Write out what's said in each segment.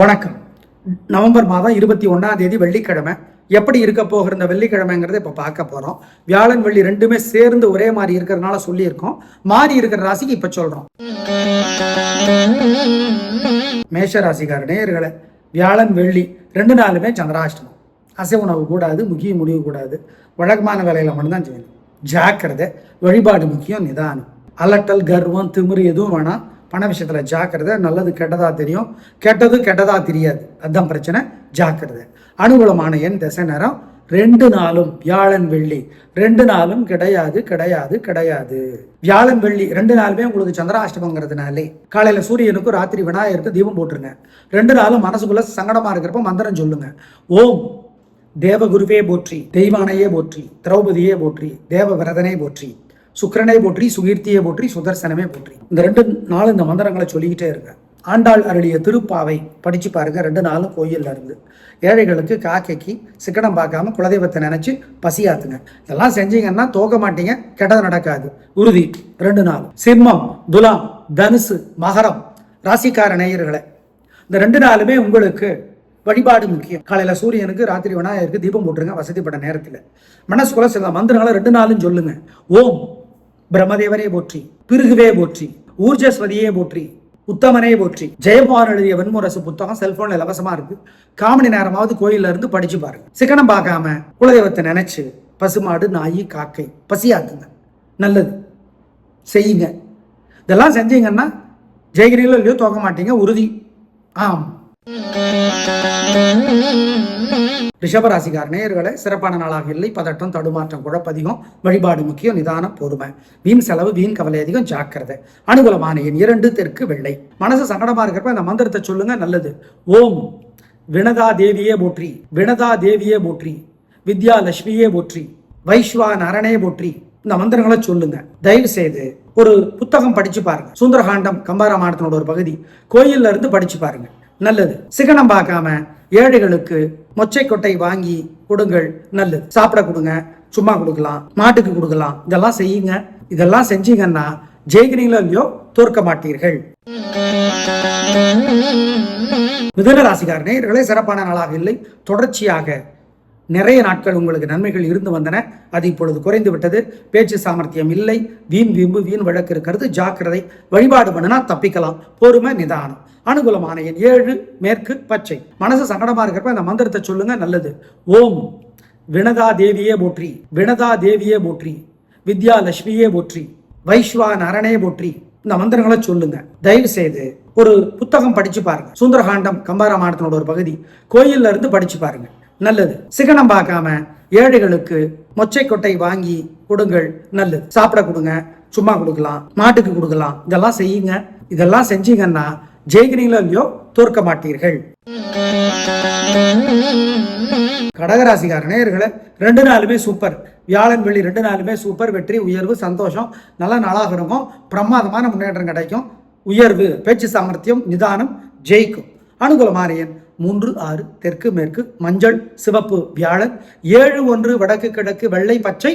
வணக்கம். நவம்பர் மாதம் இருபத்தி ஒன்றாம் தேதி வெள்ளிக்கிழமை. எப்படி இருக்க போகிற இந்த வெள்ளிக்கிழமைங்கிறத இப்போ பார்க்க போகிறோம் வியாழன் வெள்ளி ரெண்டுமே சேர்ந்து ஒரே மாதிரி இருக்கிறதுனால சொல்லியிருக்கோம். மாறி இருக்கிற ராசிக்கு இப்போ சொல்கிறோம் மேஷ ராசிக்கார வியாழன் வெள்ளி ரெண்டு நாளுமே சந்திராஷ்டமம். அசை உணவு கூடாது முக்கிய முடிவு கூடாது. வழக்கமான வேலையில் மட்டும்தான் செய்யணும். ஜாக்கிரதை வழிபாடு முக்கியம் நிதானம். அலட்டல் கர்வம் திமிரு எதுவும் வேணாம். பண விஷயத்தில் ஜாக்கிரதை நல்லது கெட்டதா தெரியும். கெட்டது கெட்டதா தெரியாது. அதுதான் பிரச்சனை. ஜாக்கிரதை. அனுகூலமான எண் திசை நேரம். ரெண்டு நாளும் வியாழன் வெள்ளி. ரெண்டு நாளும் கிடையாது கிடையாது கிடையாது. வியாழன் வெள்ளி ரெண்டு நாளுமே உங்களுக்கு சந்திராஷ்டமங்கிறதுனாலே. காலையில சூரியனுக்கும் ராத்திரி விநாயகருக்கு தீபம் போட்டுருங்க. ரெண்டு நாளும் மனசுக்குள்ள சங்கடமா இருக்கிறப்ப மந்திரம் சொல்லுங்க. ஓம். தேவகுருவே போற்றி. தெய்வானையே போற்றி. திரௌபதியே போற்றி. தேவ விரதனே போற்றி. சுக்கரனை போற்றி சுகீர்த்தியை போற்றி சுதர்சனமே போற்றி. இந்த ரெண்டு நாள் இந்த மந்திரங்களை சொல்லிக்கிட்டே இருங்க. ஆண்டாள் அருளிய திருப்பாவை படிச்சு பாருங்க. ரெண்டு நாளும் கோயிலில் இருந்து. ஏழைகளுக்கு காக்கைக்கு சிக்கனம் பார்க்காம குலதெய்வத்தை நினைச்சு பசியாத்துங்க. இதெல்லாம் செஞ்சீங்கன்னா தோக்க மாட்டீங்க கெட்டது நடக்காது. உறுதி ரெண்டு நாள். சிம்மம் துலாம் தனுசு மகரம் ராசிக்கார நேயர்களை இந்த ரெண்டு நாளுமே உங்களுக்கு வழிபாடு முக்கியம். காலையில் சூரியனுக்கு ராத்திரி விநாயகருக்கு தீபம் போட்டுருங்க வசதிப்பட்ட நேரத்தில். மனசுக்குள்ள சில மந்திரங்களை ரெண்டு நாளும் சொல்லுங்க. ஓம் பிரம்மதேவரே போற்றி பிருகுவே போற்றி ஊர்ஜஸ்வதியே போற்றி உத்தமனே போற்றி. ஜெயகுமார் எழுதிய வெண்முரசு புத்தகம் செல்போன்ல இலவசமா இருக்கு. காமெடி நேரமாவது கோயில்ல இருந்து படிச்சு பாருங்க. சிக்கனம் பார்க்காம குலதெய்வத்தை நினைச்சு பசுமாடு நாய் காக்கை பசியாக்குங்க நல்லது. செய்யுங்க. இதெல்லாம் செஞ்சீங்கன்னா ஜெயகிரிகளோ இல்லையோ தோக்க மாட்டீங்க உறுதி. ஆம். ரிஷபராசிகார் நேயர்களை சிறப்பான நாளாக இல்லை. பதட்டம் தடுமாற்றம் குழப்பதிகம் வழிபாடு முக்கியம் நிதானம் பொறுமை. வீண் செலவு வீண் கவலை அதிகம் ஜாக்கிரதை. அனுகூலமான எண் இரண்டு தெற்கு வெள்ளை. மனசு சங்கடமா இருக்கிறப்ப அந்த மந்திரத்தை சொல்லுங்க நல்லது. ஓம். வினதா தேவியே போற்றி. வினதா தேவியே போற்றி. வித்யா லட்சுமியே போற்றி. வைஸ்வா நரணே போற்றி. இந்த மந்திரங்களை சொல்லுங்க. தயவு செய்து ஒரு புத்தகம் படிச்சு பாருங்க. சுந்தரகாண்டம் கம்பாராமாயணத்தினோட ஒரு பகுதி. கோயில்ல இருந்து படிச்சு பாருங்க. நல்லது. சிகனம் பார்க்காம ஏழைகளுக்கு மொச்சை கொட்டை வாங்கி கொடுங்கள் நல்லது. சாப்பிட கொடுங்க சும்மா கொடுக்கலாம் மாட்டுக்கு கொடுக்கலாம். இதெல்லாம் செய்யுங்க. இதெல்லாம் செஞ்சீங்கன்னா ஜெயிக்கிறீங்களோ இல்லையோ தோற்க மாட்டீர்கள். மிதுன ராசிக்கார நேயர்களே சிறப்பான நாளாக இல்லை. தொடர்ச்சியாக நிறைய நாட்கள் உங்களுக்கு நன்மைகள் இருந்து வந்தன. அது இப்பொழுது குறைந்து விட்டது. பேச்சு சாமர்த்தியம் இல்லை. வீண் வீம்பு வீண் வழக்கு இருக்கிறது. ஜாக்கிரதை வழிபாடு பண்ணினா தப்பிக்கலாம். பொறுமை நிதானம். அனுகூலமான எண் ஏழு மேற்கு பச்சை. மனசு சங்கடமா இருக்கிறப்ப அந்த மந்திரத்தை சொல்லுங்க நல்லது. ஓம். வினதா தேவியே போற்றி. வினதா தேவியே போற்றி. வித்யா லட்சுமியே போற்றி. வைஸ்வா நரனே போற்றி. இந்த மந்திரங்களை சொல்லுங்க. தயவு செய்து ஒரு புத்தகம் படிச்சு பாருங்க. சுந்தரகாண்டம் கம்பாராமாயணத்தினோட ஒரு பகுதி. கோயில்ல இருந்து படிச்சு பாருங்க. நல்லது. சிகனம் பார்க்காம ஏழைகளுக்கு மொச்சை கொட்டை வாங்கி கொடுங்கள் நல்லது. சாப்பிட கொடுங்க சும்மா கொடுக்கலாம் மாட்டுக்கு கொடுக்கலாம். இதெல்லாம் செய்யுங்க. இதெல்லாம் செஞ்சீங்கன்னா ஜெயிக்கிறீங்களோ இல்லையோ தோற்க மாட்டீர்கள். கடகராசிக்கார நேயர்களே ரெண்டு நாளுமே சூப்பர். வியாழன் வெள்ளி ரெண்டு நாளுமே சூப்பர். வெற்றி உயர்வு சந்தோஷம். நல்ல நாளாக இருக்கும். பிரமாதமான முன்னேற்றம் கிடைக்கும். உயர்வு பேச்சு சாமர்த்தியம் நிதானம் ஜெயிக்கும். அனுகுல மாரியன் மூன்று ஆறு தெற்கு மேற்கு மஞ்சள் சிவப்பு வியாழன் ஏழு ஒன்று வடக்கு கிழக்கு வெள்ளை பச்சை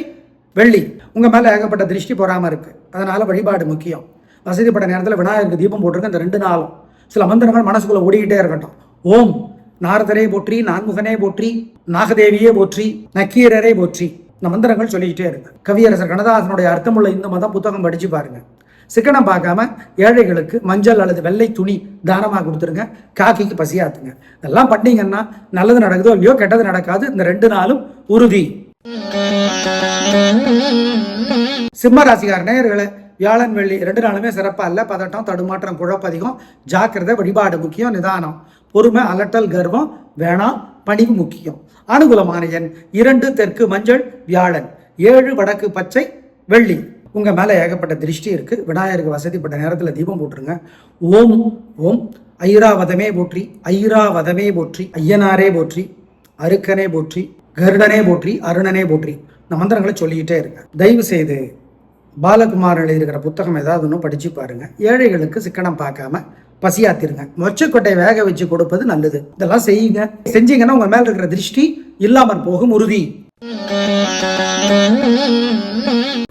வெள்ளி. உங்கள் மேலே ஏகப்பட்ட திருஷ்டி போகாமல் இருக்குது அதனால் வழிபாடு முக்கியம். வசதிப்பட்ட நேரத்தில் விநாயகருக்கு தீபம் போட்டிருக்க இந்த ரெண்டு நாளும். சில மந்திரங்கள் மனசுக்குள்ளே ஓடிக்கிட்டே இருக்கட்டும். ஓம் நாரதரை போற்றி நான்முகனே போற்றி நாகதேவியே போற்றி நக்கீரரை போற்றி. இந்த மந்திரங்கள் சொல்லிக்கிட்டே இருக்கு. கவியரசர் கனதாசனுடைய அர்த்தமுள்ள இந்த மதம் புத்தகம் படிச்சு பாருங்க. சிக்கனம் பார்க்காம ஏழைகளுக்கு மஞ்சள் அல்லது வெள்ளை துணி தானமாக கொடுத்துருங்க. காக்கிக்கு பசியாத்துங்க. இதெல்லாம் பண்ணீங்கன்னா நல்லது நடக்குதோ இல்லையோ கெட்டது நடக்காது. இந்த ரெண்டு நாளும் உறுதி. சிம்ம ராசிகார நேயர்களை வியாழன் வெள்ளி ரெண்டு நாளுமே சிறப்பாக இல்லை. பதட்டம் தடுமாற்றம் குழப்பதிகம் ஜாக்கிரதை வழிபாடு முக்கியம் நிதானம் பொறுமை அலட்டல் கர்வம் வேணாம் பணிவு முக்கியம். அனுகூலமான எண் இரண்டு தெற்கு மஞ்சள் வியாழன் ஏழு வடக்கு பச்சை வெள்ளி. உங்கள் மேலே ஏகப்பட்ட திருஷ்டி இருக்குது விநாயகருக்கு வசதிப்பட்ட நேரத்தில் தீபம் போட்டுருங்க. ஓம் ஓம். ஐராவதமே போற்றி ஐராவதமே போற்றி ஐயனாரே போற்றி அருக்கனே போற்றி கருடனே போற்றி அருணனே போற்றி. இந்த மந்திரங்களை சொல்லிக்கிட்டே இருங்க. தயவு செய்து பாலகுமார் எழுதியிருக்கிற புத்தகம் ஏதாவது ஒன்று படித்து பாருங்கள் ஏழைகளுக்கு சிக்கனம் பார்க்காம பசியாத்திருங்க. மொச்சக்கொட்டை வேக வச்சு கொடுப்பது நல்லது. இதெல்லாம் செய்யுங்க. செஞ்சீங்கன்னா உங்கள் மேலே இருக்கிற திருஷ்டி இல்லாமல் போகும் உறுதி.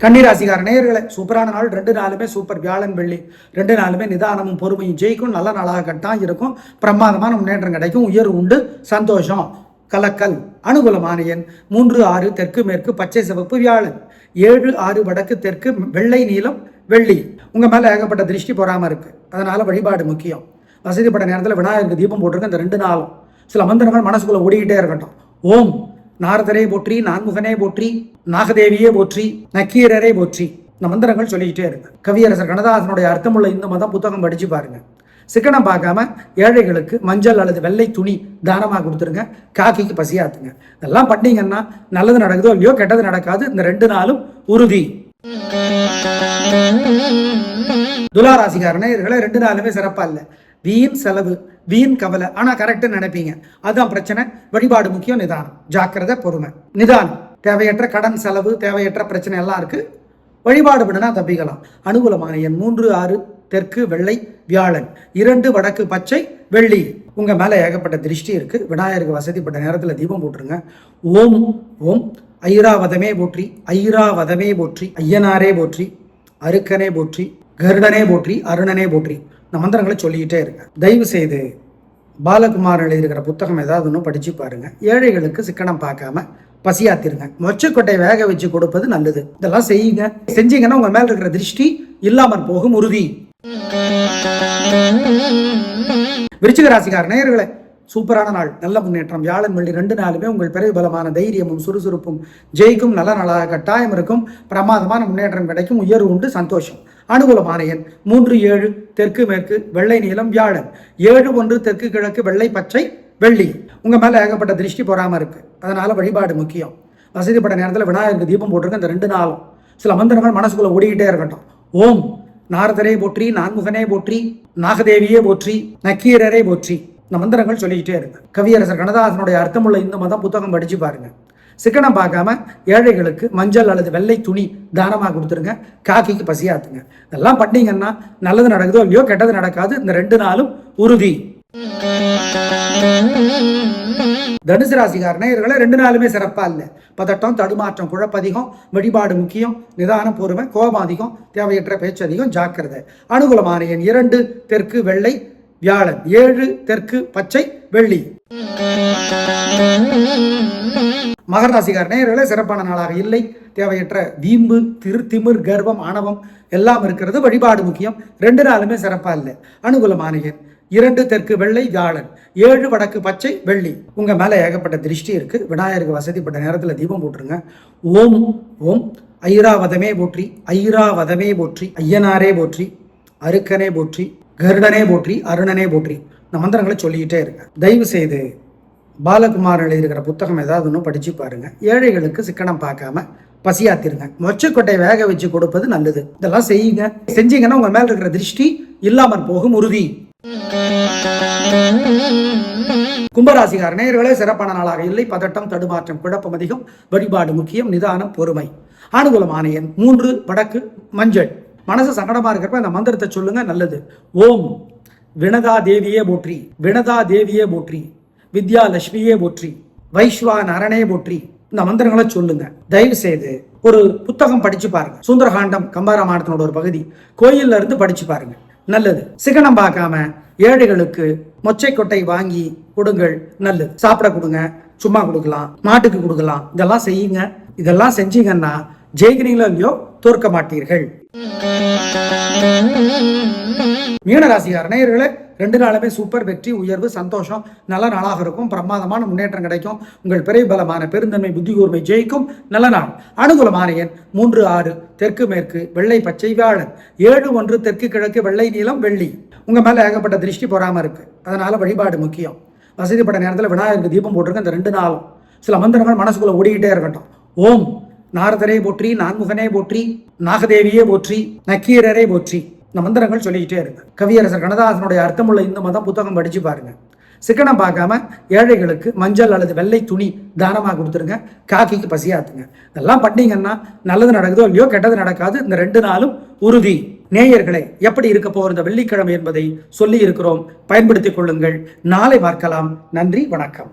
கன்னிராசிகார நேயர்களை சூப்பரான நாள். ரெண்டு நாளுமே சூப்பர் வியாழன் வெள்ளி. ரெண்டு நாளுமே நிதானமும் பொறுமையும் ஜெயிக்கும். நல்ல நாளாக தான் இருக்கும். பிரமாதமான முன்னேற்றம் கிடைக்கும். உயர்வு உண்டு. சந்தோஷம். கலக்கல். அனுகூலமான எண். மூன்று ஆறு தெற்கு மேற்கு பச்சை சிவப்பு வியாழன். ஏழு ஆறு வடக்கு தெற்கு வெள்ளை நீளம் வெள்ளி. உங்கள் மேலே ஏகப்பட்ட திருஷ்டி போகாமல் இருக்குது அதனால் வழிபாடு முக்கியம். வசதிப்பட்ட நேரத்தில் விநாயகருக்கு தீபம் போட்டிருக்க இந்த ரெண்டு நாளும். சில மந்திரங்கள் மனசுக்குள்ளே ஓடிக்கிட்டே இருக்கட்டும். ஓம். நாரதரை போற்றி நான்முகனே போற்றி நாகதேவியே போற்றி நக்கீரரை போற்றி. இந்த மந்திரங்கள் சொல்லிக்கிட்டே இருக்கு. கவியரசர் கனதாசனுடைய அர்த்தமுள்ள இந்து மதம் புத்தகம் படிச்சு பாருங்க. சிக்கனம் பார்க்காம ஏழைகளுக்கு மஞ்சள் அல்லது வெள்ளை துணி தானமாக கொடுத்துருங்க. காக்கிக்கு பசியாத்துங்க. இதெல்லாம் பண்ணீங்கன்னா நல்லது நடக்குதோ இல்லையோ கெட்டது நடக்காது. இந்த ரெண்டு நாளும் உறுதி. துளாராசிக்காரனே இதுகளை ரெண்டு நாளுமே சிறப்பா இல்லை. வீண் செலவு. வீண் கவலை. ஆனால் கரெக்டாக நினைப்பீங்க. அதுதான் பிரச்சனை. வழிபாடு முக்கியம் நிதானம். ஜாக்கிரதை பொறுமை. நிதானம். தேவையற்ற கடன் செலவு தேவையற்ற பிரச்சனை எல்லாம் இருக்குது வழிபாடு பண்ணுனா தப்பிக்கலாம் அனுகூலமான எண் மூன்று ஆறு தெற்கு வெள்ளை வியாழன். இரண்டு வடக்கு பச்சை வெள்ளி. உங்கள் மேலே ஏகப்பட்ட திருஷ்டி இருக்குது விநாயகருக்கு வசதிப்பட்ட நேரத்தில் தீபம் போட்டுருங்க. ஓம் ஓம். ஐராவதமே போற்றி ஐராவதமே போற்றி ஐயனாரே போற்றி அருக்கனே போற்றி கருடனே போற்றி அருணனே போற்றி. இந்த மந்திரங்களை சொல்லிக்கிட்டே இருங்க. தயவு செய்து பாலகுமார் எழுதியிருக்கிற புத்தகம் ஏதாவது ஒன்று படிச்சு பாருங்க. ஏழைகளுக்கு சிக்கனம் பார்க்காம பசியாத்திருங்க. மொச்சக்கொட்டை வேக வச்சு கொடுப்பது நல்லது. இதெல்லாம் செய்யுங்க. செஞ்சீங்கன்னா உங்க மேல இருக்கிற திருஷ்டி இல்லாமல் போகும் உறுதி. விருச்சிக ராசிக்கார நேயர்களே சூப்பரான நாள். நல்ல முன்னேற்றம். வியாழன் வெள்ளி ரெண்டு நாளுமே உங்கள் பிறகு பலமான தைரியமும் சுறுசுறுப்பும் ஜெயிக்கும் நல்ல நாளாக கட்டாயம் இருக்கும். பிரமாதமான முன்னேற்றம் கிடைக்கும். உயர்வு உண்டு சந்தோஷம். அனுகூலமான எண் மூன்று ஏழு தெற்கு மேற்கு வெள்ளை நீளம் வியாழன். ஏழு ஒன்று தெற்கு கிழக்கு வெள்ளை பச்சை வெள்ளி. உங்கள் மேலே ஏகப்பட்ட திருஷ்டி போகாமல் இருக்குது அதனால் வழிபாடு முக்கியம். வசதிப்பட்ட நேரத்தில் விநாயகருக்கு தீபம் போட்டிருக்க இந்த ரெண்டு நாளும். சில மந்திரங்கள் மனசுக்குள்ளே ஓடிக்கிட்டே இருக்கட்டும். ஓம் நாரதரை போற்றி நான்முகனே போற்றி நாகதேவியே போற்றி நக்கீரரே போற்றி. இந்த மந்திரங்கள் சொல்லிக்கிட்டே இருக்கு. கவியரசர் கனதாசனுடைய அர்த்தமுள்ள இந்த மதம் புத்தகம் படித்து பாருங்க. சிக்கனம் பார்க்காம ஏழைகளுக்கு மஞ்சள் அல்லது வெள்ளை துணி தானமாக கொடுத்துருங்க. காக்கிக்கு பசியாத்துங்க. இதெல்லாம் பண்ணீங்கன்னா நல்லது நடக்குதோ இல்லையோ கெட்டது நடக்காது. இந்த ரெண்டு நாளும் உறுதி. தனுசு ராசிக்கார நேயர்களை ரெண்டு நாளுமே சிறப்பா இல்ல. பதட்டம் தடுமாற்றம் குழப்பதிகம் வழிபாடு முக்கியம் நிதானம் பொறுமை கோபம் அதிகம் தேவையற்ற பேச்சு அதிகம் ஜாக்கிரதை. அனுகூலமான எண் இரண்டு தெற்கு வெள்ளை வியாழன் ஏழு தெற்கு பச்சை வெள்ளி. மகர ராசிக்கார நேயர்களே சிறப்பான நாளாக இல்லை. தேவையற்ற வீம்பு திரு திமிர் கர்வம் ஆணவம் எல்லாம் இருக்கிறது. வழிபாடு முக்கியம். ரெண்டு நாளுமே சிறப்பா இல்லை. அனுகூலமான எண் இரண்டு தெற்கு வெள்ளை வியாழன். ஏழு வடக்கு பச்சை வெள்ளி. உங்க மேல ஏகப்பட்ட திருஷ்டி இருக்கு. விநாயகருக்கு வசதிப்பட்ட நேரத்துல தீபம் போட்டுருங்க. ஓம் ஓம். ஐராவதமே போற்றி ஐராவதமே போற்றி ஐயனாரே போற்றி அருக்கனே போற்றி. கருடனே போற்றி அருணனே போற்றி. இந்த மந்திரங்களை சொல்லிக்கிட்டே இருங்க. தயவு செய்து பாலகுமார் எழுதியிருக்கிற புத்தகம் ஏதாவது ஒன்று படிச்சு பாருங்க. ஏழைகளுக்கு சிக்கனம் பார்க்காம பசியாத்திருங்க. மொச்சக்கொட்டை வேக வச்சு கொடுப்பது நல்லது. இதெல்லாம் செய்யுங்க. செஞ்சீங்கன்னா உங்க மேல இருக்கிற திருஷ்டி இல்லாமல் போகும் உறுதி. கும்பராசிகார நேயர்களே சிறப்பான நாளாக இல்லை. பதட்டம் தடுமாற்றம் குழப்பம் அதிகம். வழிபாடு முக்கியம். நிதானம் பொறுமை. அனுகூலமான எண் மூன்று வடக்கு மஞ்சள். மனசு சங்கடமா இருக்கிறப்ப அந்த மந்திரத்தை சொல்லுங்க நல்லது. ஓம். வினதா தேவியே போற்றி. வினதா தேவியே போற்றி. வித்யா லட்சுமியே போற்றி. வைஸ்வா நரனே போற்றி. இந்த மந்திரங்களை சொல்லுங்க. தயவு செய்து ஒரு புத்தகம் படிச்சு பாருங்க. சுந்தரகாண்டம் கம்பராமாயணத்தினோட ஒரு பகுதி. கோயில்ல இருந்து படிச்சு பாருங்க. நல்லது. சிகனம் பார்க்காம ஏழைகளுக்கு மொச்சை கொட்டை வாங்கி கொடுங்கள். நல்லது. சாப்பிட கொடுங்க. சும்மா கொடுக்கலாம். மாட்டுக்கு கொடுக்கலாம். இதெல்லாம் செய்யுங்க. இதெல்லாம் செஞ்சீங்கன்னா ஜெயிக்கிறீங்களோ இல்லையோ தோற்க மாட்டீர்கள். மீனராசிகார நேயர்களே ரெண்டு நாளுமே சூப்பர் வெற்றி உயர்வு சந்தோஷம். நல்ல நாளாக இருக்கும். பிரமாதமான முன்னேற்றம் கிடைக்கும். உங்கள் பிறை பலமான பெருந்தன்மை புத்தி கூர்மை ஜெயிக்கும். நல்ல நாள். அனுகூலமான எண் மூன்று ஆறு. தெற்கு மேற்கு வெள்ளை பச்சை வியாழன் ஏழு ஒன்று. தெற்கு கிழக்கு வெள்ளை நீளம் வெள்ளி. உங்க மேல ஏகப்பட்ட திருஷ்டி போறாம இருக்கு. அதனால வழிபாடு முக்கியம். வசதிப்பட்ட நேரத்தில் விநாயகருக்கு தீபம் போட்டிருக்க இந்த ரெண்டு நாளும். சில மந்திரங்கள் மனசுக்குள்ள ஓடிக்கிட்டே இருக்கட்டும். ஓம். நாரதரை போற்றி நான்முகனே போற்றி நாகதேவியே போற்றி நக்கீரரே போற்றி. இந்த மந்திரங்கள் சொல்லிக்கிட்டே இருங்க கவியரசர் கணதாசனுடைய அர்த்தமுள்ள இந்து மதம் புத்தகம் படிச்சு பாருங்க. சிக்கனம் பார்க்காம ஏழைகளுக்கு மஞ்சள் அல்லது வெள்ளை துணி தானமாக கொடுத்துருங்க. காக்கிக்கு பசியாத்துங்க. இதெல்லாம் பண்ணீங்கன்னா நல்லது நடக்குதோ இல்லையோ கெட்டது நடக்காது. இந்த ரெண்டு நாளும் உறுதி. நேயர்களே எப்படி இருக்க போகிற வெள்ளிக்கிழமை என்பதை சொல்லி இருக்கிறோம். பயன்படுத்திக் கொள்ளுங்கள். நாளை பார்க்கலாம். நன்றி வணக்கம்.